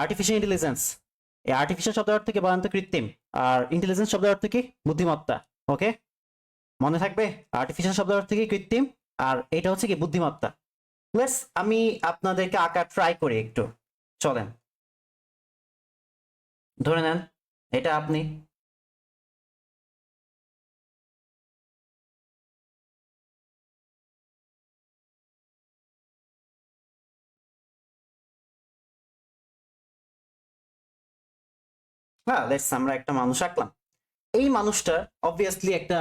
Artificial intelligence এই artificial শব্দের অর্থ কি? বলেন তো কৃত্রিম। আর ইন্টেলিজেন্স শব্দের অর্থ কি? বুদ্ধিমত্তা। ওকে মনে থাকবে? আর্টিফিশিয়াল শব্দের অর্থ কি? কৃত্রিম। আর এটা হচ্ছে কি? বুদ্ধিমত্তা। প্লাস আমি আপনাদেরকে আঁকা ট্রাই করি একটু। চলেন। ধরে নেন, এটা আপনি হ্যাঁ লেটস আমরা একটা মানুষ আঁকলাম। এই মানুষটার অবভিয়াসলি একটা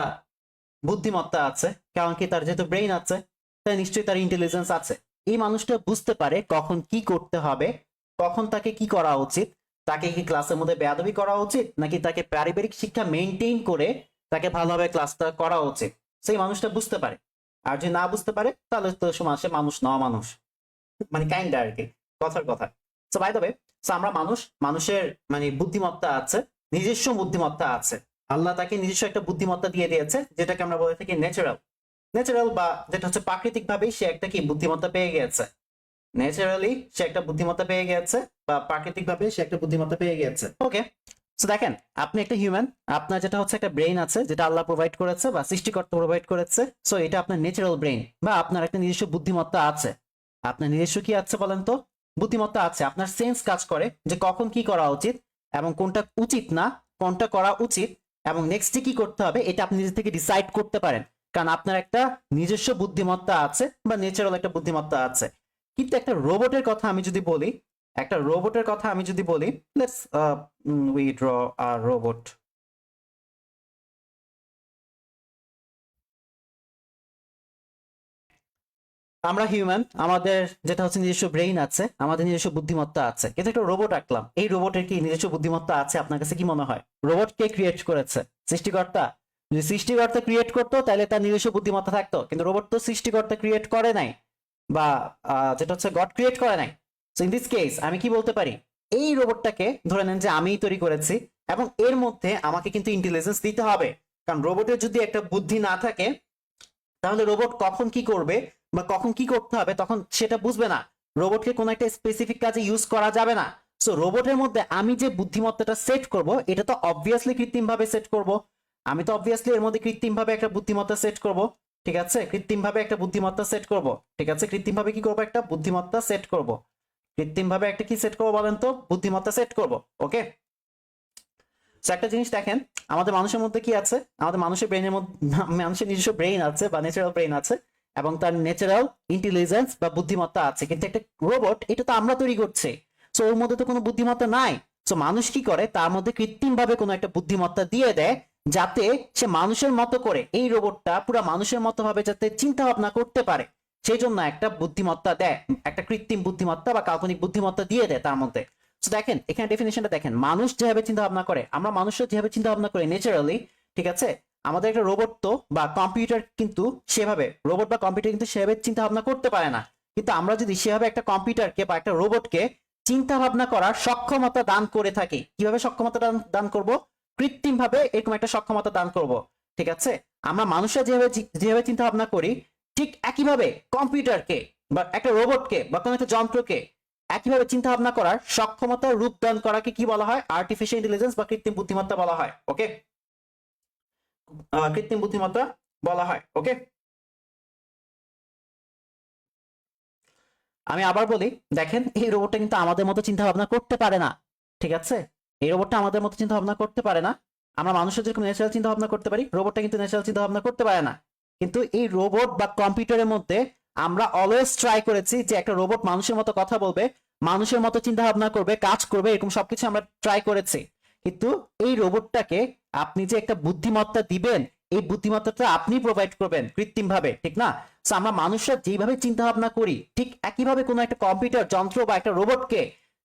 বুদ্ধিমত্তা আছে, কারণ কি তার যেহেতু ব্রেইন আছে, তাই নিশ্চয়ই তার ইন্টেলিজেন্স আছে। এই মানুষটা বুঝতে পারে কখন কি করতে হবে, কখন তাকে কি করা উচিত, তাকে কি ক্লাসের মধ্যে বেয়াদবি করা উচিত, নাকি তাকে পারিবারিক শিক্ষা মেনটেন করে তাকে ভালোভাবে ক্লাসটা করা উচিত। সেই মানুষটা বুঝতে পারে। আর যদি না বুঝতে পারে, তাহলে তো সমাজে মানুষ নওয়া মানুষ মানে কাইন্ড আর কি, কথার কথা। তো বাই সো আমরা মানুষ, মানুষের মানে বুদ্ধিমত্তা আছে, নিজস্ব বুদ্ধিমত্তা আছে। আল্লাহ তাকে নিজস্ব একটা বুদ্ধিমত্তা দিয়ে দিয়েছে, যেটাকে আমরা বলে থাকি ন্যাচারাল ন্যাচারাল বা যেটা হচ্ছে প্রাকৃতিক ভাবেই সে একটা কি বুদ্ধিমত্তা পেয়ে গেছে। ন্যাচারালি সে একটা বুদ্ধিমত্তা পেয়ে গেছে বা প্রাকৃতিক ভাবে সে একটা বুদ্ধিমত্তা পেয়ে গেছে। ওকে সো দেখেন, আপনি একটা হিউম্যান আপনার যেটা হচ্ছে একটা ব্রেইন আছে, যেটা আল্লাহ প্রোভাইড করেছে বা সৃষ্টিকর্তা প্রোভাইড করেছে সো এটা আপনার ন্যাচারাল ব্রেইন বা আপনার একটা নিজস্ব বুদ্ধিমত্তা আছে। আপনার নিজস্ব কি আছে বলেন তো? বুদ্ধিমত্তা আছে, আপনার সেন্স কাজ করে যে কখন কি করা উচিত এবং কোনটা উচিত না, কোনটা করা উচিত এবং নেক্সটে কি করতে হবে, এটা আপনি নিজে থেকে ডিসাইড করতে পারেন। কারণ আপনার একটা নিজস্ব বুদ্ধিমত্তা আছে বা ন্যাচারাল একটা বুদ্ধিমত্তা আছে। কিন্তু একটা রোবটের কথা আমি যদি বলি, একটা রোবটের কথা আমি যদি বলি let's we draw a robot আমরা হিউম্যান আমাদের যেটা হচ্ছে নিজস্ব ব্রেইন আছে, আমাদের নিজস্ব বুদ্ধিমত্তা আছে। কিন্তু একটা রোবট আঁকলাম। এই রোবটের কি নিজস্ব বুদ্ধিমত্তা আছে আপনার কাছে কি মনে হয়? রোবট কে ক্রিয়েট করেছে? সৃষ্টিকর্তা? যদি সৃষ্টিকর্তা ক্রিয়েট করতো, তাহলে তার নিজস্ব বুদ্ধিমত্তা থাকতো। কিন্তু রোবট তো সৃষ্টিকর্তা ক্রিয়েট করে নাই বা যেটা হচ্ছে গড ক্রিয়েট করে নাই। সো ইন দিস কেস আমি কি বলতে পারি? এই রোবটটাকে ধরে নেন যে আমিই তৈরি করেছি এবং এর মধ্যে আমাকে কিন্তু ইন্টেলিজেন্স দিতে হবে। কারণ রোবটের যদি একটা বুদ্ধি না থাকে, তাহলে রোবট কখন কি করবে? বা কখন কি করতে হবে তখন সেটা বুঝবে না। রোবটকে কোনো একটা স্পেসিফিক কাজে ইউজ করা যাবে না। সো রোবটের মধ্যে আমি যে বুদ্ধিমত্তাটা সেট করব, এটা তো অবভিয়াসলি কৃত্রিম ভাবে সেট করব। আমি তো অবভিয়াসলি এর মধ্যে কৃত্রিম ভাবে একটা বুদ্ধিমত্তা সেট করব। ঠিক আছে? কৃত্রিম ভাবে একটা বুদ্ধিমত্তা সেট করব। ঠিক আছে? কৃত্রিম ভাবে কি করব? একটা বুদ্ধিমত্তা সেট করব। কৃত্রিম ভাবে একটা কি সেট করব বলেন তো? বুদ্ধিমত্তা সেট করব। ওকে একটা জিনিস দেখেন, আমাদের মানুষের মধ্যে কি আছে? আমাদের মানুষের ব্রেনের মধ্যে, মানুষের নিজস্ব ব্রেইন আছে বা ন্যাচারাল ব্রেইন আছে। এবং তার ন্যাচারাল ইন্টেলিজেন্স বা বুদ্ধিমত্তা আছে। কিন্তু একটা রোবট এটা তো আমরা তৈরি করছি। সো ওর মধ্যে তো কোনো বুদ্ধিমত্তা নাই। সো মানুষ কি করে? তার মধ্যে কৃত্রিম ভাবে কোনো একটা বুদ্ধিমত্তা দিয়ে দেয়, যাতে সে মানুষের মতো করে এই রোবটটা পুরো মানুষের মতো ভাবে যাতে চিন্তা ভাবনা করতে পারে। সেই জন্য একটা বুদ্ধিমত্তা দেয়, একটা কৃত্রিম বুদ্ধিমত্তা বা কাল্পনিক বুদ্ধিমত্তা দিয়ে দেয় তার মধ্যে। তো দেখেন, এখানে ডেফিনেশনটা দেখেন। মানুষ যেভাবে চিন্তা ভাবনা করে, আমরা মানুষরা যেভাবে চিন্তা ভাবনা করি ন্যাচারালি ঠিক আছে? আমাদের একটা রোবট তো বা কম্পিউটার কিন্তু সেভাবে রোবট বা কম্পিউটার কিন্তু সেভাবে চিন্তা ভাবনা করতে পারে না। কিন্তু আমরা যদি সেভাবে একটা কম্পিউটারকে বা একটা রোবটকে চিন্তা ভাবনা করার সক্ষমতা দান করে থাকি, কীভাবে সক্ষমতা দান করব? কৃত্রিম ভাবে এরকম একটা সক্ষমতা দান করব, ঠিক আছে? আমরা মানুষরা যেভাবে যেভাবে চিন্তা ভাবনা করি, ঠিক একইভাবে কম্পিউটারকে বা একটা রোবটকে বা কোনো একটা যন্ত্রকে একইভাবে চিন্তা ভাবনা করার সক্ষমতা রূপদান করাকে কি বলা হয়? আর্টিফিশিয়াল ইন্টেলিজেন্স বা কৃত্রিম বুদ্ধিমত্তা বলা হয় ওকে কৃত্রিম বুদ্ধিমত্তা বলা হয় ওকে আমি আবার বলি, দেখেন, এই রোবটটা কিন্তু আমাদের মতো চিন্তা ভাবনা করতে পারে না, ঠিক আছে? এই রোবটটা আমাদের মতো চিন্তা ভাবনা করতে পারে না। আমরা মানুষের যেরকম ন্যাচারাল চিন্তা ভাবনা করতে পারি রোবটটা কিন্তু ন্যাচারাল চিন্তা ভাবনা করতে পারে না। কিন্তু এই রোবট বা কম্পিউটারের মধ্যে আমরা অলওয়েজ ট্রাই করেছি যে একটা রোবট মানুষের মতো কথা বলবে, মানুষের মতো চিন্তা ভাবনা করবে, কাজ করবে, এরকম সবকিছু আমরা ট্রাই করেছি। কিন্তু এই রোবটটাকে আপনি যে একটা বুদ্ধিমত্তা দিবেন, এই বুদ্ধিমত্তাটা আপনি প্রোভাইড করবেন কৃত্রিম ভাবে ঠিক না? So আমরা মানুষরা যেভাবে চিন্তা ভাবনা করি, ঠিক একইভাবে কোনো একটা কম্পিউটার যন্ত্র বা একটা রোবটকে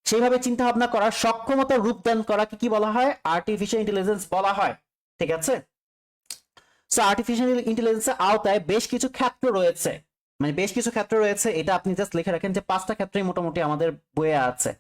সেইভাবে চিন্তা ভাবনা করার সক্ষমতা রূপদান করাকে কি বলা হয়? আর্টিফিশিয়াল ইন্টেলিজেন্স বলা হয়, ঠিক আছে? সো আর্টিফিশিয়াল ইন্টেলিজেন্সের আওতায় বেশ কিছু ক্ষেত্র রয়েছে। মানে বেশ কিছু ক্ষেত্র রয়েছে, এটা আপনি জাস্ট লিখে রাখেন যে পাঁচটা ক্ষেত্রেই মোটামুটি আমাদের বইয়ে আছে।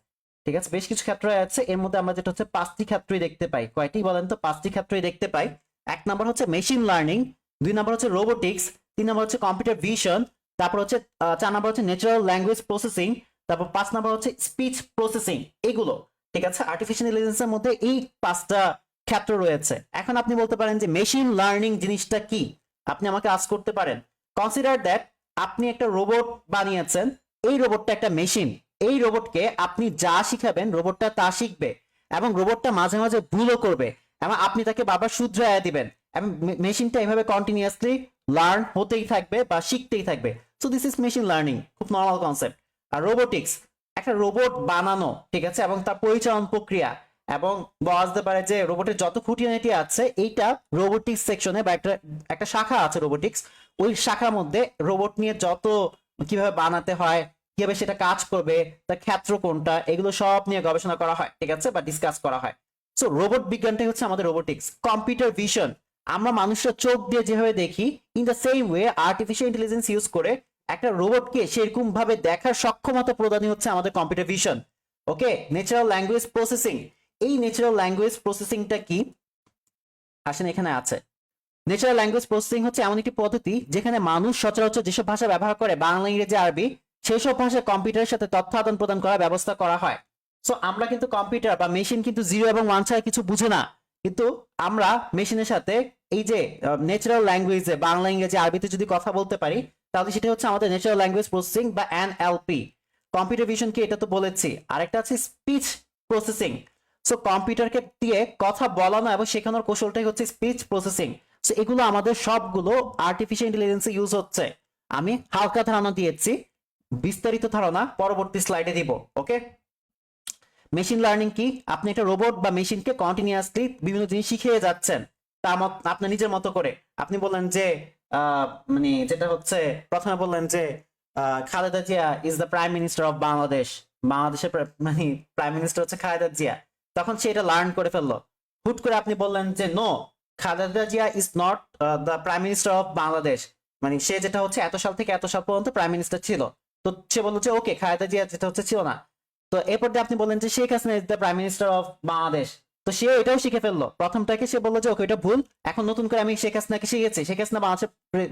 ঠিক আছে? বেশ কিছু ক্ষেত্র আছে। এর মধ্যে আমরা যেটা হচ্ছে পাঁচটি ক্ষেত্রই দেখতে পাই। কয়টি বলেন তো? পাঁচটি ক্ষেত্রই দেখতে পাই। এক নম্বর হচ্ছে মেশিন লার্নিং দুই নম্বর হচ্ছে রোবোটিক্স তিন নম্বর হচ্ছে কম্পিউটার ভিশন তারপর হচ্ছে চার নম্বর হচ্ছে ন্যাচারাল ল্যাঙ্গুয়েজ প্রসেসিং তারপর পাঁচ নাম্বার হচ্ছে স্পিচ প্রসেসিং এগুলো। ঠিক আছে? আর্টিফিশিয়াল ইন্টেলিজেন্সের মধ্যে এই পাঁচটা ক্ষেত্র রয়েছে। এখন আপনি বলতে পারেন যে মেশিন লার্নিং জিনিসটা কি? আপনি আমাকে আজ করতে পারেন। কনসিডার দ্যাট আপনি একটা রোবট বানিয়েছেন। এই রোবটটা একটা মেশিন এই রোবটকে আপনি যা শিখাবেন রোবটটা তা শিখবে এবং রোবটটা মাঝে মাঝে ভুলও করবে এবং আপনি তাকে বারবার শুধরাইয়া দিবেন এবং মেশিনটা এভাবে কন্টিনিউয়াসলি লার্ন হতেই থাকবে বা শিখতেই থাকবে। So this is machine learning খুব নর্মাল কনসেপ্ট আর রোবোটিক্স একটা রোবট বানানো, ঠিক আছে? এবং তার পরিচালন প্রক্রিয়া। এবং বলা যেতে পারে যে রোবটের যত খুঁটিনাটি আছে, এইটা রোবোটিক্স সেকশনে বা একটা একটা শাখা আছে রোবোটিক্স ওই শাখার মধ্যে রোবট নিয়ে যত কীভাবে বানাতে হয় কীভাবে সেটা কাজ করবে, তার ক্ষেত্র কোনটা, এগুলো সব নিয়ে গবেষণা করা হয়, ঠিক আছে? বা ডিসকাস করা হয়। সো রোবট বিজ্ঞানটাই হচ্ছে আমাদের রোবোটিক্স কম্পিউটার ভিশন আমরা মানুষের চোখ দিয়ে যেভাবে দেখি in the same way artificial intelligence use করে একটা রোবটকে সেরকম ভাবে দেখার সক্ষমতা প্রদানই হচ্ছে আমাদের computer vision okay natural language processing এই ন্যাচারাল ল্যাঙ্গুয়েজ প্রসেসিংটা কি? আসেন এখানে আছে। ন্যাচারাল ল্যাঙ্গুয়েজ প্রসেসিং হচ্ছে এমন একটি পদ্ধতি যেখানে মানুষ সচরাচর যেসব ভাষা ব্যবহার করে, বাংলা, ইংরেজি, আরবি সেসব ভাষা কম্পিউটারের সাথে তথ্য আদান প্রদান করার ব্যবস্থা করা হয়। সো আমরা কিন্তু কম্পিউটার বা মেশিন কিন্তু জিরো এবং ওয়ান ছাড়া কিছু বুঝে না। কিন্তু আমরা মেশিনের সাথে এই যে ন্যাচারাল ল্যাঙ্গুয়েজে বাংলা, ইংরেজি, আরবিতে যদি কথা বলতে পারি, তাহলে সেটা হচ্ছে আমাদের ন্যাচারাল ল্যাঙ্গুয়েজ প্রসেসিং বা এনএলপি কম্পিউটার ভিশন কি এটা তো বলেছি। আরেকটা আছে স্পিচ প্রসেসিং সো কম্পিউটারকে দিয়ে কথা বলানো এবং শেখানোর কৌশলটাই হচ্ছে স্পিচ প্রসেসিং সো এগুলো আমাদের সবগুলো আর্টিফিশিয়াল ইন্টেলিজেন্সে ইউজ হচ্ছে। আমি হালকা ধারণা দিয়েছি। বিস্তারিত ধারণা পরবর্তী স্লাইডে দিব ওকে মেশিন লার্নিং কি? আপনি একটা রোবট বা মেশিনকে কন্টিনিউয়াসলি বিভিন্ন জিনিস শিখিয়ে যাচ্ছেন, তা আপনার নিজের মতো করে। আপনি বললেন যে মানে যেটা হচ্ছে, প্রথমে বললেন যে Khaleda Zia is the prime minister of Bangladesh বাংলাদেশের মানে প্রাইম মিনিস্টার হচ্ছে খালেদা জিয়া। তখন সে এটা লার্ন করে ফেলল। হুট করে আপনি বললেন যে no Khaleda Zia is not the prime minister of Bangladesh মানে সে যেটা হচ্ছে, এত সাল থেকে এত সাল পর্যন্ত প্রাইম মিনিস্টার ছিল। তো সে বলল যে, ওকে, খালেদা জিয়া যেটা হচ্ছে ছিল না। তো এরপর দিয়ে আপনি বললেন যে, Sheikh Hasina is the prime minister of Bangladesh তো সে এটাও শিখে ফেলল। প্রথমটাকে সে বলল যে, ওকে, এটা ভুল। এখন নতুন করে আমি শেখ হাসিনাকে শিখেছি। শেখ হাসিনা বাংলাদেশের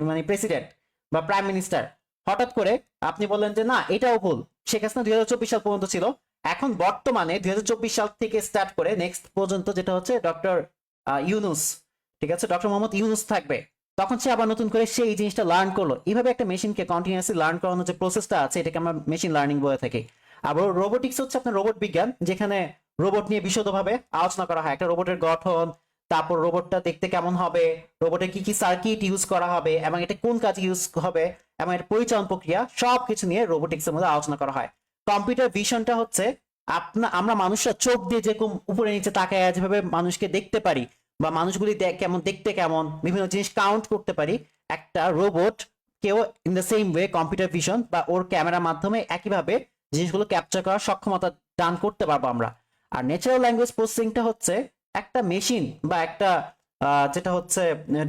মানে প্রেসিডেন্ট বা প্রাইম মিনিস্টার হঠাৎ করে আপনি বললেন যে, না, এটাও ভুল। শেখ হাসিনা দুই হাজার চব্বিশ সাল পর্যন্ত ছিল। এখন বর্তমানে দুই হাজার চব্বিশ সাল থেকে স্টার্ট করে নেক্সট পর্যন্ত যেটা হচ্ছে ডক্টর ইউনুস। ঠিক আছে? ডক্টর মোহাম্মদ ইউনুস থাকবে। তখন সে আবার নতুন করে সে এই জিনিসটা লার্ন করল। এইভাবে একটা মেশিনকে কন্টিনিউয়াসলি লার্ন করানোর যে প্রসেসটা আছে, এটাকে আমরা মেশিন লার্নিং বলে থাকি। আবার রোবোটিক্স হচ্ছে আপনার রোবট বিজ্ঞান, যেখানে রোবট নিয়ে বিশদভাবে আলোচনা করা হয়। একটা রোবটের গঠন, তারপর রোবটটা দেখতে কেমন হবে রোবটের কি কি সার্কিট ইউজ করা হবে, এবং এটা কোন কাজে ইউজ হবে, এবং এর পরিচালন প্রক্রিয়া সব কিছু নিয়ে রোবোটিক্স এর মধ্যে আলোচনা করা হয়। কম্পিউটার ভিশনটা হচ্ছে, আপনা, আমরা মানুষরা চোখ দিয়ে যেরকম উপরে নিচে তাকায় যেভাবে মানুষকে দেখতে পারি বা মানুষগুলি কেমন, দেখতে কেমন, বিভিন্ন জিনিস কাউন্ট করতে পারি। একটা রোবট কেউ in the same way computer vision বা ওর ক্যামেরার মাধ্যমে একইভাবে জিনিসগুলো ক্যাপচার করার সক্ষমতা দান করতে পারব আমরা। আর ন্যাচারাল ল্যাঙ্গুয়েজ প্রসেসিংটা হচ্ছে একটা মেশিন বা একটা যেটা হচ্ছে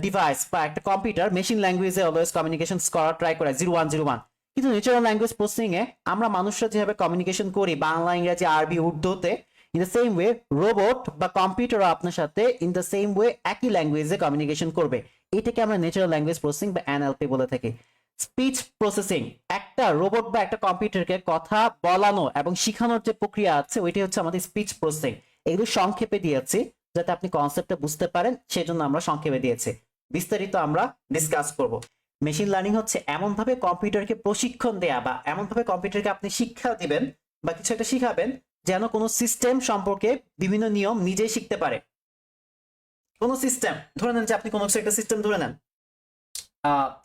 ডিভাইস বা একটা কম্পিউটার মেশিন ল্যাঙ্গুয়েজে অলওয়েজ কমিউনিকেশন করার ট্রাই করে জিরো ওয়ান জিরো ওয়ান কিন্তু ন্যাচারাল ল্যাঙ্গুয়েজ প্রসেসিং এ আমরা মানুষরা যেভাবে কমিউনিকেশন করি, বাংলা, ইংরেজি, আরবি, উর্দুতে in the same way robot বা কম্পিউটারও আপনার সাথে ইন দ্য সেম ওয়ে একই ল্যাঙ্গুয়েজে কমিউনিকেশন করবে। এটাকে আমরা ন্যাচারাল ল্যাঙ্গুয়েজ প্রসেসিং বা এনএলপি বলে থাকি। স্পিচ প্রসেসিং একটা রোবট বা একটা কম্পিউটারকে কথা বলানো এবং শেখানোর যে প্রক্রিয়া আছে, ওইটাই হচ্ছে আমাদের স্পিচ প্রসেসিং এগুলো সংক্ষেপে দিয়েছি, যাতে আপনি কনসেপ্টটা বুঝতে পারেন, সেজন্য আমরা সংক্ষেপে দিয়েছি। বিস্তারিত আমরা ডিসকাস করব। মেশিন লার্নিং হচ্ছে এমন ভাবে কম্পিউটারকে প্রশিক্ষণ দেয়া বা এমন ভাবে কম্পিউটারকে আপনি শিক্ষা দিবেন বা কিছু একটা শিখাবেন যেন কোনো সিস্টেম সম্পর্কে বিভিন্ন নিয়ম নিজেই শিখতে পারে। কোনো সিস্টেম ধরে নেন যে আপনি কোনো একটা সিস্টেম ধরে নেন।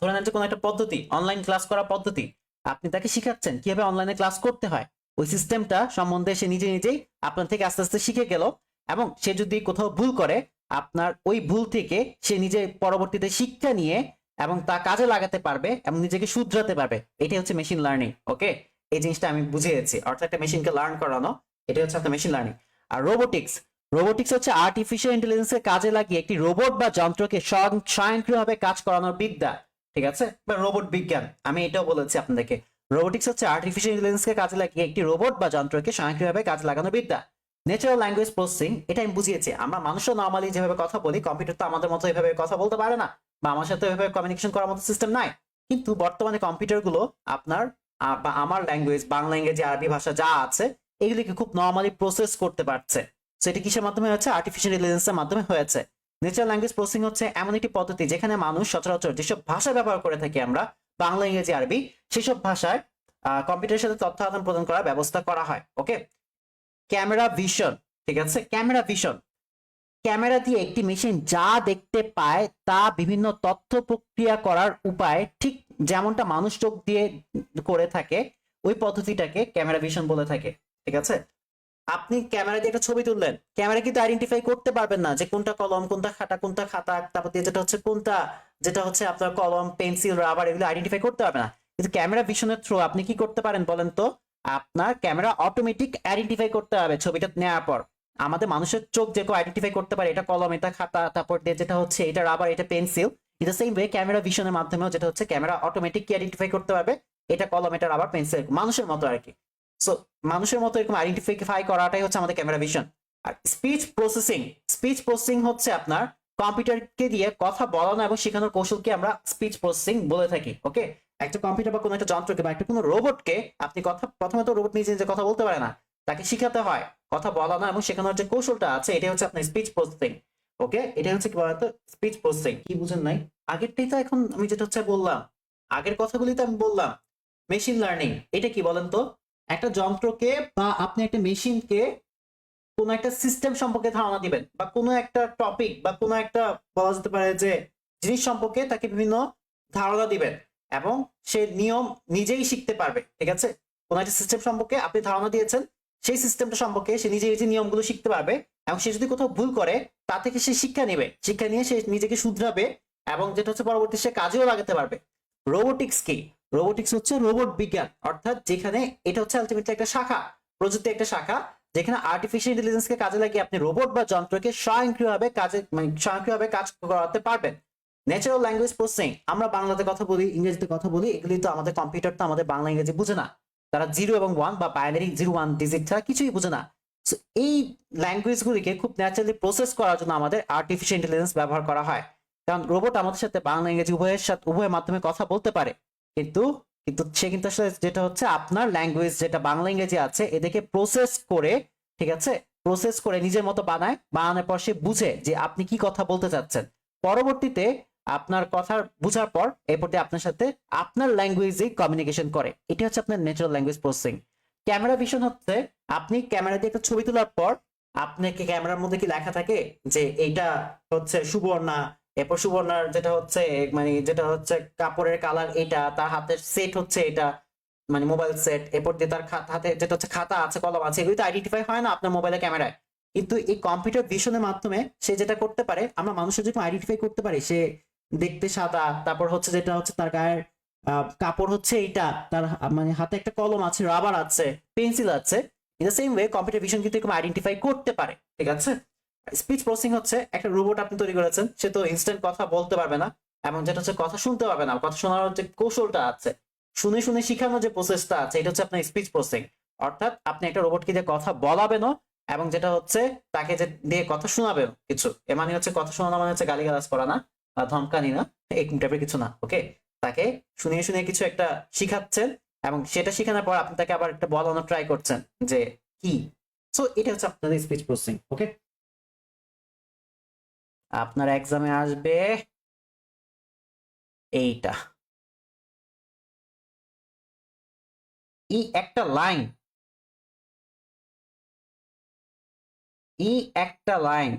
ধরে নেন যে কোনো একটা পদ্ধতি অনলাইন ক্লাস করার পদ্ধতি, আপনি তাকে শিখাচ্ছেন কীভাবে অনলাইনে ক্লাস করতে হয়। ওই সিস্টেমটা সম্বন্ধে সে নিজে নিজেই আপনার থেকে আস্তে আস্তে শিখে গেল এবং সে যদি কোথাও ভুল করে, আপনার ওই ভুল থেকে সে নিজে পরবর্তীতে শিক্ষা নিয়ে এবং তা কাজে লাগাতে পারবে এবং নিজেকে শুধরাতে পারবে। এটাই হচ্ছে মেশিন লার্নিং ওকে এই জিনিসটা আমি বুঝিয়েছি, অর্থাৎ একটা মেশিনকে লার্ন করানো। এটা হচ্ছে আপনার মেশিন লার্নিং আর রোবোটিক্স রোবোটিক্স হচ্ছে আর্টিফিশিয়াল ইন্টেলিজেন্সের কাজে লাগিয়ে একটি রোবট বা যন্ত্রকে স্বয়ংক্রিয়ভাবে কাজ করানোর বিদ্যা, ঠিক আছে? বা রোবট বিজ্ঞান, আমি এটাও বলেছি আপনাদেরকে। রোবোটিক্স হচ্ছে আর্টিফিশিয়াল ইন্টেলিজেন্সকে কাজে লাগিয়ে একটি রোবট বা যন্ত্রকে স্বয়ংক্রিয়ভাবে কাজে লাগানোর বিদ্যা। ন্যাচারাল ল্যাঙ্গুয়েজ প্রসেসিং এটা আমি বুঝিয়েছি। আমরা মানুষও নর্মালি যেভাবে কথা বলি কম্পিউটার তো আমাদের মতো এভাবে কথা বলতে পারে না, বা আমার সাথে এভাবে কমিউনিকেশন করার মতো সিস্টেম নাই। কিন্তু বর্তমানে কম্পিউটারগুলো আপনার বা আমার ল্যাঙ্গুয়েজ বাংলা, ইংরেজি, আরবি ভাষা যা আছে এগুলিকে খুব নর্মালি প্রসেস করতে পারছে। সেটা কিসের মাধ্যমে হয়েছে? আর্টিফিশিয়াল ইন্টেলিজেন্সের মাধ্যমে হয়েছে। ন্যাচারাল ল্যাঙ্গুয়েজ প্রসেসিং হচ্ছে এমন একটি পদ্ধতি যেখানে মানুষ সচরাচর যেসব ভাষা ব্যবহার করে থাকি আমরা, বাংলা, ইংরেজি, আরবি, সেসব ভাষায় কম্পিউটারের সাথে তথ্য আদান প্রদান করার ব্যবস্থা করা হয় ওকে ক্যামেরা ভিশন ঠিক আছে? ক্যামেরা ভিশন ক্যামেরা দিয়ে একটি মেশিন যা দেখতে পায় তা বিভিন্ন তথ্য প্রক্রিয়া করার উপায় ঠিক যেমনটা মানুষ চোখ দিয়ে করে থাকে, ওই পদ্ধতিটাকে ক্যামেরা ভিশন বলে থাকে। ঠিক আছে? আপনি ক্যামেরা দিয়ে একটা ছবি তুললেন। ক্যামেরা কিন্তু আইডেন্টিফাই করতে পারবেন না যে কোনটা কলম, কোনটা খাতা কোনটা খাতা। তারপর দিয়ে যেটা হচ্ছে কোনটা, যেটা হচ্ছে আপনার কলম, পেন্সিল, রাবার এগুলো আইডেন্টিফাই করতে পারবে না। কিন্তু ক্যামেরা ভিশনের থ্রু আপনি কি করতে পারেন বলেন তো? আপনার ক্যামেরা অটোমেটিক আইডেন্টিফাই করতে হবে ছবিটা নেওয়ার পর। আমাদের মানুষের চোখ যে কেউ আইডেন্টিফাই করতে পারে, এটা কলম, এটা খাতা, তারপর দিয়ে যেটা হচ্ছে এটা রাবার, এটা পেন্সিল এটা সেম ওয়ে ক্যামেরা ভিশনের মাধ্যমেও যেটা হচ্ছে ক্যামেরা অটোমেটিক কি আইডেন্টিফাই করতে পারবে? এটা কলম, এটা রাবার, পেন্সিল, মানুষের মতো আর কি সো মানুষের মতো এরকম আইডেন্টিফাই করাটাই হচ্ছে আমাদের ক্যামেরা ভিশন আর স্পিচ প্রসেসিং স্পিচ প্রসেসিং হচ্ছে আপনার কম্পিউটারকে দিয়ে কথা বলানো এবং শেখানোর কৌশলকে আমরা স্পিচ প্রসেসিং বলে থাকি ওকে একটা কম্পিউটার বা কোনো একটা যন্ত্রকে বা একটা কোনো রোবটকে আপনি কথা, প্রথমে তো রোবট নিজে নিজে কথা বলতে পারে না, তাকে শিখাতে হয় কথা বলানো এবং শেখানোর যে কৌশলটা আছে এটা হচ্ছে আপনার স্পিচ প্রসেসিং ওকে এটা হচ্ছে কি বলতো? স্পিচ প্রসেসিং কি বুঝেন নাই? আগেরটাই তো এখন আমি যেটা হচ্ছে বললাম, আগের কথাগুলি তো আমি বললাম মেশিন লার্নিং এটা কি বলেন তো? একটা যন্ত্রকে বা আপনি একটা মেশিনকে কোন একটা সিস্টেম সম্পর্কে ধারণা দিবেন বা কোনো একটা টপিক বা কোনো একটা বলা যেতে পারে যে জিনিস সম্পর্কে তাকে বিভিন্ন ধারণা দিবেন এবং সে নিয়ম নিজেই শিখতে পারবে, ঠিক আছে? কোন একটা সিস্টেম সম্পর্কে আপনি ধারণা দিয়েছেন, সেই সিস্টেমটা সম্পর্কে সে নিজে নিজে নিয়মগুলো শিখতে পারবে এবং সে যদি কোথাও ভুল করে, তা থেকে সে শিক্ষা নেবে। শিক্ষা নিয়ে সে নিজেকে শুধরাবে এবং যেটা হচ্ছে পরবর্তী সে কাজেও লাগাতে পারবে। রোবোটিক্স কি? রোবোটিক্স হচ্ছে রোবট বিজ্ঞান। অর্থাৎ যেখানে এটা হচ্ছে আলটিমেটলি একটা শাখা প্রযুক্তি একটা শাখা যেখানে আর্টিফিশিয়াল ইন্টেলিজেন্সকে কাজে লাগিয়ে আপনি রোবট বা যন্ত্রকে স্বয়ংক্রিয়ভাবে কাজে মানে স্বয়ংক্রিয়ভাবে কাজ করাতে পারবেন। ন্যাচারাল ল্যাঙ্গুয়েজ প্রসেসিং আমরা বাংলাতে কথা বলি ইংরেজিতে কথা বলি এগুলি তো আমাদের কম্পিউটার তো আমাদের বাংলা ইংরেজি বুঝে না। তারা জিরো এবং ওয়ান বা বাইনারি জিরো ওয়ান ডিজিট ছাড়া কিছুই বুঝে না। So, এই ল্যাঙ্গুয়েজগুলিকে খুব ন্যাচারালি প্রসেস করার জন্য আমাদের আর্টিফিশিয়াল ইন্টেলিজেন্স ব্যবহার করা হয়। কারণ রোবট আমাদের সাথে বাংলা ইংরেজি উভয়ের সাথে উভয়ের মাধ্যমে কথা বলতে পারে। কিন্তু কিন্তু সে কিন্তু আসলে যেটা হচ্ছে আপনার ল্যাঙ্গুয়েজ যেটা বাংলা ইংরেজি আছে, এদেরকে প্রসেস করে, ঠিক আছে? প্রসেস করে নিজের মতো বানায়, বানানোর পর সে বুঝে যে আপনি কি কথা বলতে চাচ্ছেন। পরবর্তীতে আপনার কথা বুঝার পর এরপর দিয়ে আপনার সাথে আপনার ল্যাঙ্গুয়েজে কমিউনিকেশন করে। এটা হচ্ছে আপনার natural language processing camera vision হচ্ছে, আপনি ক্যামেরা দিয়ে একটা ছবি তোলার পর, আপনাকে ক্যামেরার মধ্যে কি লেখা থাকে? যে এইটা হচ্ছে সুবর্ণা এরপর সুবর্ণার যেটা হচ্ছে মানে যেটা হচ্ছে কাপড়ের কালার এটা, তার হাতের সেট হচ্ছে এটা মানে মোবাইল সেট এরপর দিয়ে তার হাতে যেটা হচ্ছে খাতা আছে, কলম আছে, এগুলি তো আইডেন্টিফাই হয় না আপনার মোবাইলের ক্যামেরায়। কিন্তু এই কম্পিউটার ভিশনের মাধ্যমে সে যেটা করতে পারে, আমরা মানুষের যখন আইডেন্টিফাই করতে পারি, সে দেখতে সাদা, তারপর হচ্ছে যেটা হচ্ছে তার গায়ের কাপড় হচ্ছে এইটা, তার মানে হাতে একটা কলম আছে রাবার আছে পেন্সিল আছে in the same way computer vision কিন্তু আইডেন্টিফাই করতে পারে, ঠিক আছে? স্পিচ প্রসেসিং হচ্ছে একটা রোবট আপনি তৈরি করেছেন, সে তো ইনস্ট্যান্ট কথা বলতে পারবে না, এবং যেটা হচ্ছে কথা শুনতে পারবে না, কথা শোনার যে কৌশলটা আছে, শুনে শুনে শিখানোর যে প্রসেসটা আছে, এটা হচ্ছে আপনার স্পিচ প্রসেসিং অর্থাৎ আপনি একটা রোবটকে যে কথা বলাবেনও, এবং যেটা হচ্ছে তাকে যে দিয়ে কথা শোনাবেন কিছু, এ মানে হচ্ছে কথা শোনানো মানে হচ্ছে গালিগালাজ করা না, বা ধমকানি না, এই টাইপের কিছু না ওকে তাকে শুনিয়ে শুনিয়ে কিছু একটা শিখাচ্ছেন, এবং সেটা শেখানোর পর আপনি তাকে আবার একটা বলানোর ট্রাই করছেন যে কি? সো এটা হচ্ছে আপনাদের স্পিচ প্রসেসিং ওকে আপনার এক্সামে আসবে এইটা। ই একটা লাইন ই একটা লাইন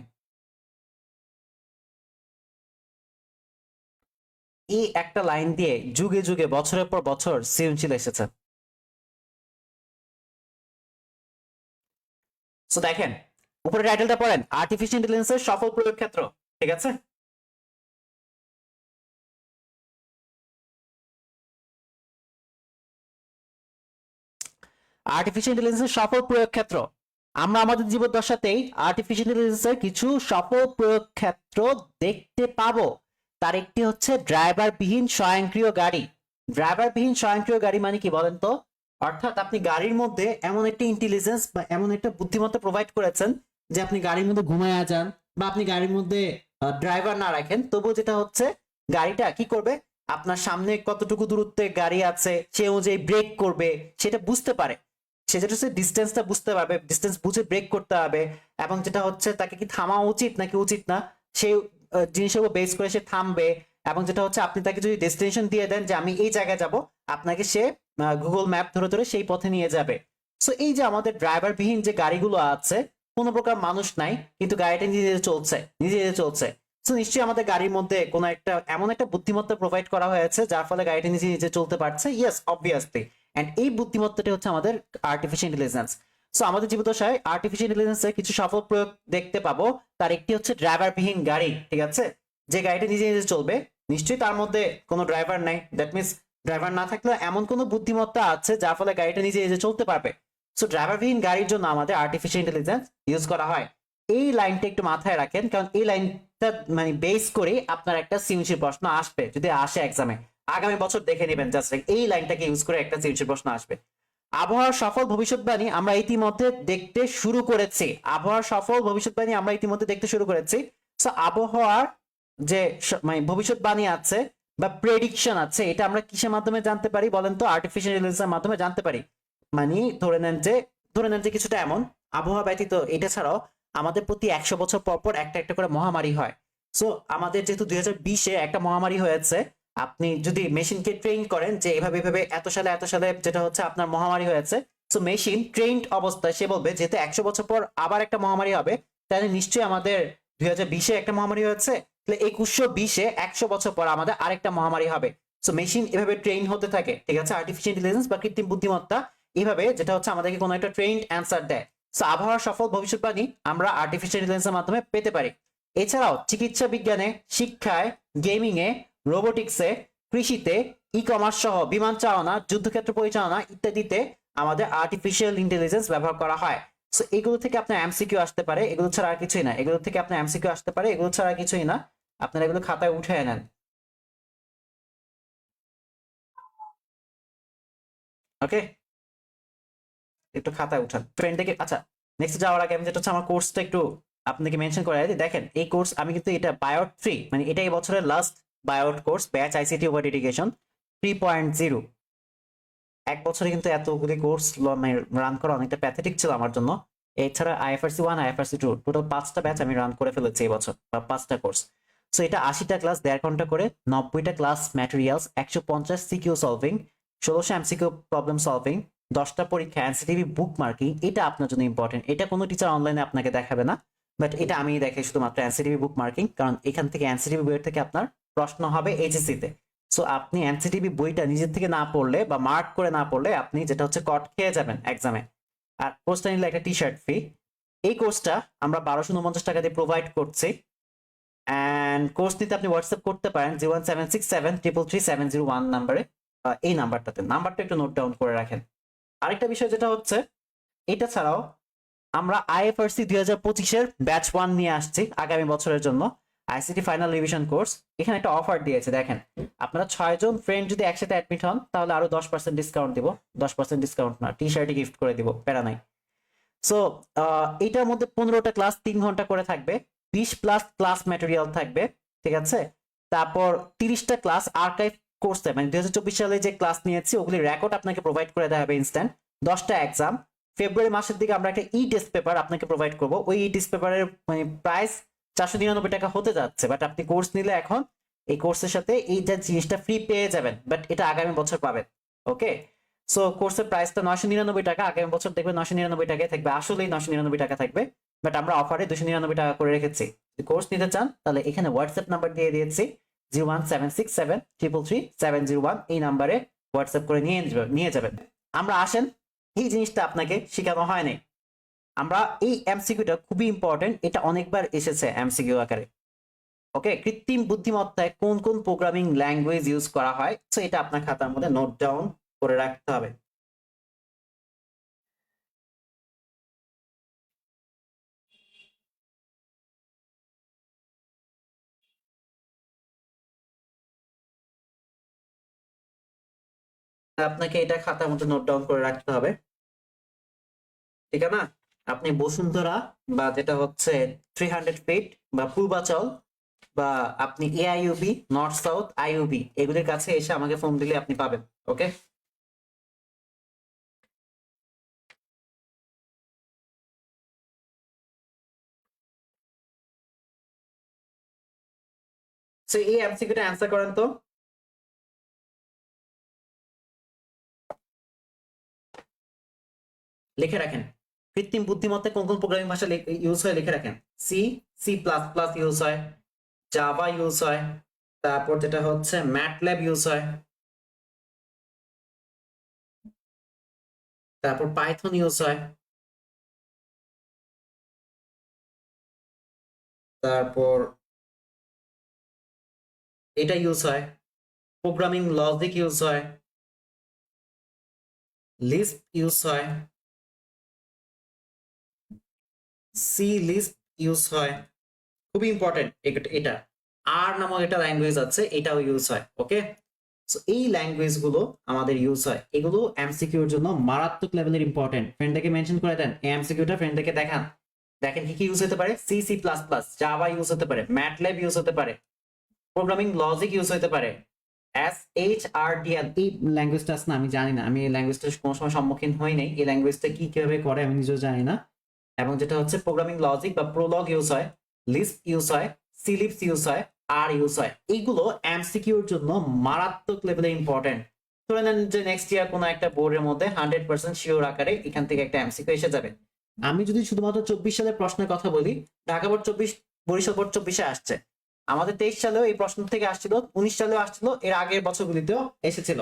এই একটা লাইন দিয়ে যুগে যুগে, বছরের পর বছর সৃজনশীল এসেছে। সো দেখেন, উপরে টাইটেলটা পড়েন আর্টিফিশিয়াল ইন্টেলিজেন্সের সফল প্রয়োগ ক্ষেত্র ঠিক আছে? আর্টিফিশিয়াল ইন্টেলিজেন্সের সফল প্রয়োগ ক্ষেত্র। আমরা আমাদের জীবদ্দশাতেই আর্টিফিশিয়াল ইন্টেলিজেন্সের কিছু সফল প্রয়োগ ক্ষেত্র দেখতে পাবো। তার একটি হচ্ছে ড্রাইভারবিহীন স্বয়ংক্রিয় গাড়ি। ড্রাইভারবিহীন স্বয়ংক্রিয় গাড়ি মানে কি বলেন তো? অর্থাৎ আপনি গাড়ির মধ্যে এমন একটা ইন্টেলিজেন্স বা এমন একটা বুদ্ধিমত্তা প্রোভাইড করেছেন যে আপনি গাড়ির মধ্যে ঘুমায় যান বা আপনি গাড়ির মধ্যে ড্রাইভার না রাখেন, তবুও যেটা হচ্ছে, গাড়িটা কি করবে? আপনার সামনে কতটুকু দূরত্বে গাড়ি আছে, সে অনুযায়ী ব্রেক করবে, সেটা বুঝতে পারে। সে যেটা হচ্ছে ডিস্টেন্সটা বুঝতে পারবে ডিস্টেন্স বুঝে ব্রেক করতে হবে, এবং যেটা হচ্ছে, তাকে কি থামা উচিত নাকি উচিত না সেই জিনিসের উপর বেস করে সে থামবে, এবং যেটা হচ্ছে, আপনি তাকে যদি ডেস্টিনেশন দিয়ে দেন যে, আমি এই জায়গায় যাব আপনাকে সে গুগল ম্যাপ ধরে ধরে সেই পথে নিয়ে যাবে। সো এই যে আমাদের ড্রাইভার বিহীন যে গাড়িগুলো আছে কোনো প্রকার মানুষ নাই, কিন্তু গাড়িটা নিজে চলছে নিজে চলছে। তো নিশ্চয়ই আমাদের গাড়ির মধ্যে কোনো একটা, এমন একটা বুদ্ধিমত্তা প্রোভাইড করা হয়েছে, যার ফলে গাড়িটা নিজে নিজে চলতে পারছে। ইয়েস অবভিয়াসলি এন্ড এই বুদ্ধিমত্তাটি হচ্ছে আমাদের আর্টিফিশিয়াল ইন্টেলিজেন্স সো আমাদের জীবদশায় আর্টিফিশিয়াল ইন্টেলিজেন্সের কিছু সফল প্রয়োগ দেখতে পাবো। তার একটি হচ্ছে ড্রাইভারবিহীন গাড়ি, ঠিক আছে? যে গাড়িটা নিজে নিজে চলবে, নিশ্চয়ই তার মধ্যে কোনো ড্রাইভার নাই। দ্যাট মিনস ড্রাইভার না থাকলেও এমন কোনো বুদ্ধিমত্তা আছে, যার ফলে গাড়িটা নিজে নিজে চলতে পারবে। সো ড্রাইভারবিহীন গাড়ির জন্য আমাদের আর্টিফিশিয়াল ইন্টেলিজেন্স ইউজ করা হয়। এই লাইনটা একটু মাথায় রাখেন, কারণ এই লাইনটা মানে বেস করে আপনার একটা সিউসির প্রশ্ন আসবে, যদি আসে এক্সামে আগামী বছর দেখে নেবেন জাস্ট এই লাইনটাকে ইউজ করে একটা সিউসির প্রশ্ন আসবে। আবহাওয়ার সফল ভবিষ্যৎবাণী আমরা ইতিমধ্যে দেখতে শুরু করেছি। আবহাওয়ার সফল ভবিষ্যৎবাণী আমরা ইতিমধ্যে দেখতে শুরু করেছি। সো আবহাওয়ার যে মানে ভবিষ্যৎবাণী আছে বা প্রেডিকশন আছে, এটা আমরা কিসের মাধ্যমে জানতে পারি বলেন তো? আর্টিফিশিয়াল ইন্টেলিজেন্সের মাধ্যমে জানতে পারি। মানে ধরে নেন যে, ধরে নেন যে কিছুটা এমন। আবহাওয়া ব্যতীত এটা ছাড়াও আমাদের প্রতি একশো বছর পর পর একটা একটা করে মহামারী হয়। সো আমাদের যেহেতু দুই হাজার বিশে একটা মহামারী হয়েছে, আপনি যদি মেশিনকে ট্রেন করেন যে এভাবে এভাবে, এত সালে এত সালে যেটা হচ্ছে আপনার মহামারী হয়েছে সো মেশিন ট্রেন্ড অবস্থায় সে বলবে, যেহেতু একশো বছর পর আবার একটা মহামারী হবে, তাহলে নিশ্চয়ই আমাদের দুই হাজার বিশে একটা মহামারী হয়েছে, তাহলে একুশশো বিশে একশো বছর পর আমাদের আরেকটা মহামারী হবে। সো মেশিন এভাবে ট্রেন হতে থাকে, ঠিক আছে? আর্টিফিশিয়াল ইন্টেলিজেন্স বা কৃত্রিম বুদ্ধিমত্তা এভাবে যেটা হচ্ছে আমাদেরকে কোনো একটা ট্রেন্ড অ্যান্সার দেয়। সো আবহাওয়ার সফল ভবিষ্যৎবাণী আমরা আর্টিফিশিয়াল ইন্টেলিজেন্সের মাধ্যমে পেতে পারি। এছাড়াও চিকিৎসা বিজ্ঞানে, শিক্ষায় গেমিং এ রোবোটিক্সে কৃষিতে ই কমার্স সহ বিমান চালনা, যুদ্ধক্ষেত্র পরিচালনা ইত্যাদিতে আমাদের আর্টিফিশিয়াল ইন্টেলিজেন্স ব্যবহার করা হয়। সো এগুলো থেকে আপনার এমসিকিউ আসতে পারে, এগুলো ছাড়া আর কিছুই না। এগুলো থেকে আপনার এমসিকিউ আসতে পারে, এগুলো ছাড়া আর কিছুই না। আপনারা এগুলো খাতায় উঠে নেন ওকে একটু খাতায় উঠান। ফ্রেন্ডকে আচ্ছা নেক্সট যাওয়ার আগে আমি যেটা হচ্ছে আমার কোর্সটা একটু আপনাকে মেনশন করে দিই। দেখেন, এই কোর্স আমি কিন্তু এটা বায়োট থ্রি মানে এটা এই বছরের last বায়োট course batch ICT over dedication three point zero এক বছরে কিন্তু এতগুলি কোর্স রান করা অনেকটা প্যাথেটিক ছিল আমার জন্য। এছাড়া IFRC one IFRC two total পাঁচটা ব্যাচ আমি রান করে ফেলেছি এই বছর, বা পাঁচটা কোর্স সো এটা আশিটা ক্লাস দেড় ঘণ্টা করে নব্বইটা ক্লাস ম্যাটেরিয়ালস একশো পঞ্চাশ সিকিউ সলভিং ষোলোশো এমসিকিউ প্রবলেম সলভিং দশটা পরীক্ষা এনসিটিভি বুক মার্কিং এটা আপনার জন্য ইম্পর্টেন্ট এটা কোনো টিচার অনলাইনে আপনাকে দেখাবে না বাট এটা আমি দেখাই শুধুমাত্র এনসিটিভি বুক মার্কিং কারণ এখান থেকে এনসিটিভি বইয়ের থেকে আপনার প্রশ্ন হবে এইচএসসি তে সো আপনি এনসিটিভি বইটা নিজের থেকে না পড়লে বা মার্ক করে না পড়লে আপনি যেটা হচ্ছে কট খেয়ে যাবেন এক্সামে আর কোর্সটা নিলে একটা টি শার্ট ফি এই কোর্সটা আমরা বারোশো উনপঞ্চাশ টাকা দিয়ে প্রোভাইড করছি। অ্যান্ড কোর্স নিতে আপনি হোয়াটসঅ্যাপ করতে পারেন zero one seven six seven triple three seven zero one নাম্বারে এই নাম্বারটাতে নাম্বারটা একটু নোট ডাউন করে রাখেন। আরেকটা বিষয় যেটা হচ্ছে, এটা ছাড়াও আমরা আইএফআরসি দুই হাজার পঁচিশের ব্যাচ ওয়ান নিয়ে আসছি আগামী বছরের জন্য আইসিটি ফাইনাল রিভিশন কোর্স এখানে একটা অফার দিয়েছে, দেখেন। আপনারা ছয়জন ফ্রেন্ড যদি একসাথে অ্যাডমিট হন, তাহলে আরও দশ পার্সেন্ট ডিসকাউন্ট দিব। দশ পার্সেন্ট ডিসকাউন্ট না টি শার্টই গিফট করে দিব, প্যারা নাই। সো এটার মধ্যে পনেরোটা ক্লাস তিন ঘণ্টা করে থাকবে, বিশ প্লাস ক্লাস ম্যাটেরিয়াল থাকবে, ঠিক আছে? তারপর তিরিশটা ক্লাস আর্কাইভ কোর্সে মানে দুই হাজার চব্বিশ সালে যে ক্লাস নিয়েছি, ওগুলি রেকর্ড আপনাকে প্রোভাইড করে দেওয়া হবে ইনস্ট্যান্ট দশটা এক্সাম ফেব্রুয়ারি মাসের দিকে আমরা একটা ই টেস্ট পেপার আপনাকে প্রোভাইড করব। ওই ই টেস্ট পেপারের মানে প্রাইস চারশো নিরানব্বই টাকা হতে যাচ্ছে বাট আপনি কোর্স নিলে এখন এই কোর্সের সাথে এই যে জিনিসটা ফ্রি পেয়ে যাবেন বাট এটা আগামী বছর পাবেন ওকে সো কোর্সের প্রাইসটা নয়শো নিরানব্বই টাকা, আগামী বছর দেখবে নশো নিরানব্বই টাকায় থাকবে, আসলেই নশো নিরানব্বই টাকা থাকবে বাট আমরা অফারে দুশো নিরানব্বই টাকা করে রেখেছি। কোর্স নিতে চান, তাহলে এখানে হোয়াটসঅ্যাপ নাম্বার দিয়ে দিয়েছি। Zero one seven six seven triple three seven zero one এই নাম্বারে হোয়াটসঅ্যাপ করে নিয়ে নিয়ে যাবেন আমরা আসেন, এই জিনিসটা আপনাকে শেখানো হয়নি আমরা এই এমসিকিউটা খুবই ইম্পর্টেন্ট এটা অনেকবার এসেছে এমসিকিউ আকারে। ওকে, কৃত্রিম বুদ্ধিমত্তায় কোন কোন প্রোগ্রামিং ল্যাঙ্গুয়েজ ইউজ করা হয়? তো এটা আপনার খাতার মধ্যে নোট ডাউন করে রাখতে হবে। আপনাকে এটা খাতার মধ্যে নোট ডাউন করে রাখতে হবে। ঠিক আছে না আপনি বসুন্ধরা বা যেটা হচ্ছে থ্রি হান্ড্রেড ফিট বা পূর্বাচল বা আপনি এআইইউবি নর্থ সাউথ আইইউবি এগুলির কাছে এসে আমাকে ফোন দিলে আপনি পাবেন ওকে সো এই এমসিকিউটা অ্যান্সার করেন তো। লিখে রাখেন। কৃত্রিম বুদ্ধিমত্তায় কোন কোন প্রোগ্রামিং ভাষা ইউজ হয় লিখে রাখেন। C C plus plus use হয় জাভা ইউজ হয়, তারপর যেটা হচ্ছে ম্যাটল্যাব ইউজ হয়, তারপর পাইথন ইউজ হয়, তারপর এটা ইউজ হয় প্রোগ্রামিং লজিক ইউজ হয় লিস্ট ইউজ হয় সি লিস্ট ইউজ হয়। খুবই ইম্পর্টেন্ট এটা। আর নামক একটা ল্যাঙ্গুয়েজ আছে, এটাও ইউজ হয় ওকে এই ল্যাঙ্গুয়েজগুলো আমাদের ইউজ হয়। এগুলো এমসিকিউর জন্য মারাত্মক লেভেলের ইম্পর্টেন্ট ফ্রেন্ডটাকে মেনশন করে দেন এমসিকিউটা ফ্রেন্ডটাকে দেখান। দেখেন কি কি ইউজ হতে পারে? C C plus plus Java use হতে পারে ম্যাটল্যাব ইউজ হতে পারে প্রোগ্রামিং লজিক ইউজ হতে পারে S H R D L এই ল্যাঙ্গুয়েজটা আছে না, আমি জানি না। আমি এই ল্যাঙ্গুয়েজটা কোনো সময় সম্মুখীন হই নাই। এই ল্যাঙ্গুয়েজটা কি কীভাবে করে আমি নিজেও জানি না। এবং যেটা হচ্ছে প্রোগ্রামিং লজিক বা প্রোলগ ইউজ হয় লিস্ট ইউজ হয় সিলিপস ইউজ হয় আর ইউজ হয়। এইগুলো এমসিকিউর জন্য মারাত্মক লেভেলে ইম্পর্টেন্ট ধরে নেন যে নেক্সট ইয়ার কোনো একটা বোর্ডের মধ্যে হান্ড্রেড পার্সেন্ট শিওর আকারে এখান থেকে একটা এমসিকিউ এসে যাবে। আমি যদি শুধুমাত্র চব্বিশ সালের প্রশ্নের কথা বলি, ঢাকা বোর্ড চব্বিশ, বরিশাল বোর্ড চব্বিশে আসছে। আমাদের তেইশ সালেও এই প্রশ্ন থেকে আসছিল, উনিশ সালেও আসছিল, এর আগের বছরগুলিতেও এসেছিল।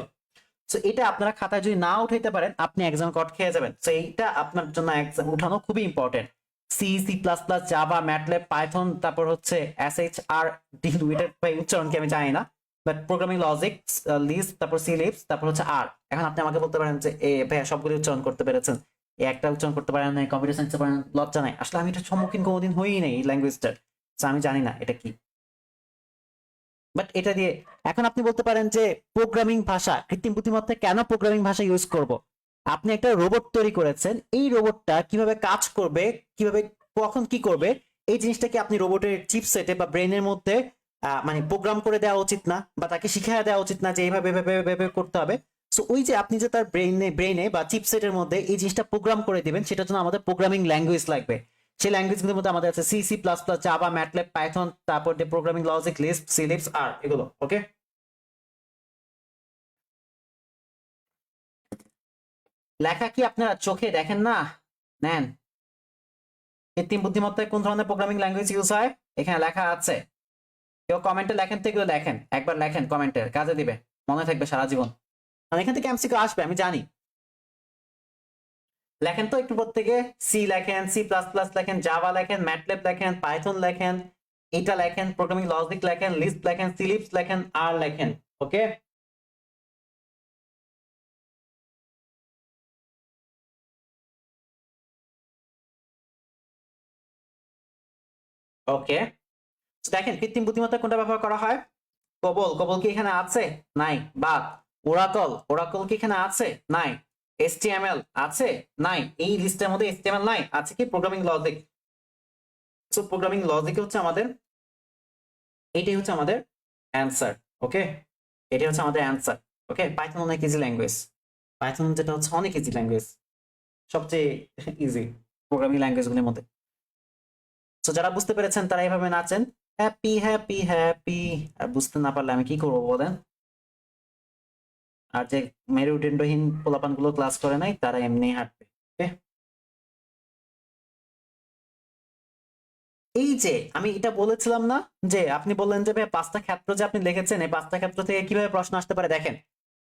তো এটা আপনারা খাতায় যদি না উঠাইতে পারেন, আপনি এক্সাম কট খেয়ে যাবেন। তো এইটা আপনার জন্য এক্সাম উঠানো খুবই important C C plus plus Java MATLAB Python তারপর হচ্ছে এস এইচ আর ডি এটার উচ্চারণ কি আমি জানি না। বাট প্রোগ্রামিং লজিক লিস্ট তারপর সি লিপস তারপর হচ্ছে আর এখন আপনি আমাকে বলতে পারেন যে, এ, ভাইয়া সবগুলো উচ্চারণ করতে পেরেছেন। একটা উচ্চারণ করতে পারেন না কম্পিউটার সায়েন্সে পারেন লজ্জা নাই। আসলে আমি এটা সম্মুখীন কোনোদিন হই নাই এই ল্যাঙ্গুয়েজটার আমি জানি না এটা কি। বাট এটা দিয়ে, এখন আপনি বলতে পারেন যে প্রোগ্রামিং ভাষা, কৃত্রিম বুদ্ধিমত্তায় কেন প্রোগ্রামিং ভাষা ইউজ করব? আপনি একটা রোবট তৈরি করেছেন, এই রোবটটা কীভাবে কাজ করবে, কীভাবে কখন কি করবে, এই জিনিসটা কি আপনি রোবটের চিপসেটে বা ব্রেনের মধ্যে মানে প্রোগ্রাম করে দেওয়া উচিত না বা তাকে শিখিয়ে দেওয়া উচিত না যে এইভাবে এভাবে করতে হবে। সো ওই যে আপনি যে তার ব্রেনে ব্রেনে বা চিপসেটের মধ্যে এই জিনিসটা প্রোগ্রাম করে দিবেন, সেটার জন্য আমাদের প্রোগ্রামিং ল্যাঙ্গুয়েজ লাগবে। সেই ল্যাঙ্গুয়েজগুলোর মধ্যে আমাদের আছে C C plus plus Java MATLAB Python তারপর যে প্রোগ্রামিং লজিক লিস্ট সিলিপস আর এগুলো ওকে লেখা কি আপনারা চোখে দেখেন না? নেন। কৃত্রিম বুদ্ধিমত্তায় কোন ধরনের প্রোগ্রামিং ল্যাঙ্গুয়েজ ইউজ হয়? এখানে লেখা আছে। কেউ কমেন্টে লেখেন তো এগুলো লেখেন। একবার লেখেন কমেন্টে কাজে দিবে। মনে থাকবে সারা জীবন। মানে এখান থেকে এমসিকিউ আসবে, আমি জানি। লেখেন তো একটু প্রত্যেকে। সি লেখেন সি প্লাস প্লাস লেখেন জাভা লেখেন ম্যাটলেব লেখেন পাইথন লেখেন, এটা লেখেন প্রোগ্রামিং লজিক লেখেন লিস্ট লেখেন সিলিপস লেখেন আর লেখেন ওকে ওকে দেখেন কৃত্রিম বুদ্ধিমত্তা কোনটা ব্যবহার করা হয়? কবল কবল কি এখানে আছে? নাই। বাদ। ওরাকল ওরাকল কি এখানে আছে? নাই। HTML আছে? নাই। এই লিস্টের মধ্যে HTML নাই। আছে কি? Programming logic so programming logic হচ্ছে আমাদের, এটাই হচ্ছে আমাদের অ্যান্সার ওকে এটাই হচ্ছে আমাদের অ্যান্সার ওকে পাইথন অনেক ইজি ল্যাঙ্গুয়েজ পাইথন যেটা হচ্ছে অনেক ইজি ল্যাঙ্গুয়েজ সবচেয়ে ইজি প্রোগ্রামিং ল্যাঙ্গুয়েজগুলোর মধ্যে। সো যারা বুঝতে পেরেছেন, তারা এইভাবে নাচেন হ্যাপি হ্যাপি হ্যাপি আর বুঝতে না পারলে আমি কি করব বলেন? আর যে মেরুদণ্ডহীন পোলাপানগুলো ক্লাস করে নাই, তারা এমনি হাঁটবে এই যে, আমি এটা বলেছিলাম না যে, আপনি বললেন যে, ভাই, পাঁচটা ক্ষেত্র যে আপনি লিখেছেন, এই পাঁচটা ক্ষেত্র থেকে কীভাবে প্রশ্ন আসতে পারে? দেখেন,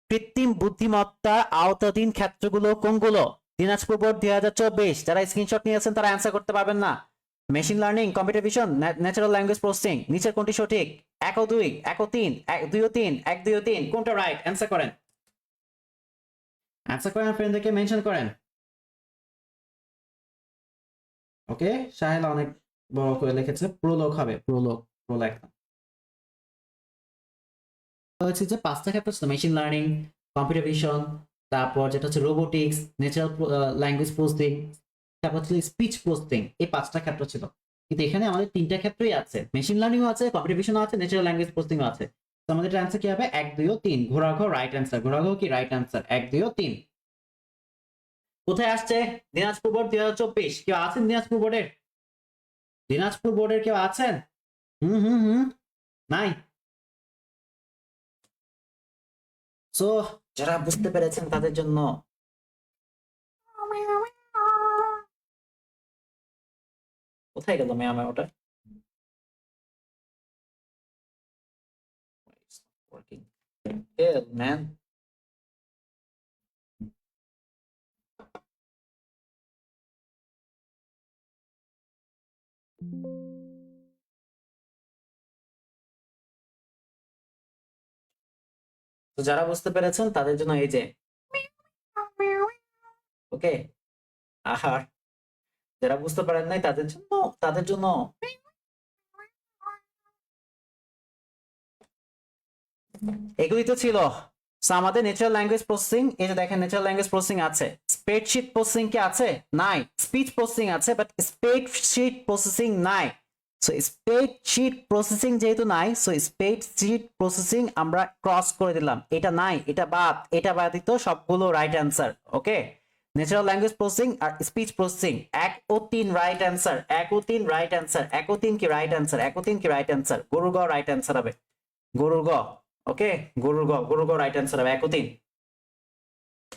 কৃত্রিম বুদ্ধিমত্তা আওতাধীন ক্ষেত্রগুলো কোনগুলো? দিনাজপুর বোর্ড দুই হাজার চব্বিশ, যারা স্ক্রিনশট নিয়েছেন, তারা অ্যান্সার করতে পারবেন না। Machine learning computer vision natural language processing নিচের কোনটি সঠিক? এক ও দুই, এক ও তিন, এক, দুই ও তিন, এক, দুই ও তিন, কোনটা রাইট অ্যান্সার করেন। অ্যান্সার করেন ফ্রেন্ডদেরকে মেনশন করেন। ওকে সাহেলা অনেক বড় করে লিখেছে প্রোলগ হবে প্রোলগ একদম হচ্ছে যে পাঁচটা ক্ষেত্র ছিল মেশিন লার্নিং কম্পিউটার ভিশন তারপর যেটা হচ্ছে রোবোটিক্স ন্যাচারাল ল্যাঙ্গুয়েজ প্রসেসিং তারপর স্পিচ এই পাঁচটা ক্ষেত্র ছিল। কিন্তু এখানে আমাদের তিনটা ক্ষেত্রেই আছে। মেশিন লার্নিংও আছে কম্পিটিশনও আছে ন্যাচারাল ল্যাঙ্গুয়েজ প্রসেসিংও আছে। আমাদের অ্যান্সার কি হবে? এক, দুই ও তিন। ঘোরাঘ রাইট অ্যান্সার ঘোরাঘ কি? রাইট অ্যান্সার এক, দুই ও তিন। কোথায় আসছে? দিনাজপুর বোর্ড দুই হাজার চব্বিশ। কেউ আছেন দিনাজপুর বোর্ডের দিনাজপুর বোর্ডের কেউ আছেন? হুম হুম হুম। নাই? সো যারা বুঝতে পেরেছেন তাদের জন্য কোথায় গেল মেয়া মেয়া ওটা? Hell man তো যারা বুঝতে পেরেছেন, তাদের জন্য এই যে ওকে, আহার। যারা বুঝতে পারেন নাই, তাদের জন্য তাদের জন্য এগুলি তো ছিল। আমাদের ন্যাচারাল ল্যাঙ্গুয়েজ প্রসেসিং এই যে দেখেন ন্যাচারাল ল্যাঙ্গুয়েজ প্রসেসিং আছে। স্প্রেডশিট প্রসেসিং কি আছে? নাই। স্পিচ প্রসেসিং আছে বাট স্প্রেডশিট প্রসেসিং নাই। সো স্প্রেডশিট প্রসেসিং যেহেতু নাই সো স্প্রেডশিট প্রসেসিং আমরা ক্রস করে দিলাম। এটা নাই, এটা বাদ, এটা ব্যতীত সবগুলো right answer okay natural language processing আর স্পিচ প্রসেসিং এক ও তিন রাইট অ্যান্সার এক ও তিন রাইট অ্যান্সার এক ও তিন কি রাইট অ্যান্সার এক ও তিন কি রাইট অ্যান্সার গরুর গ রাইট অ্যান্সার হবে। গরুর গ। ওকে গরুর গ গরুর গ রাইট অ্যান্সার হবে এক ও তিন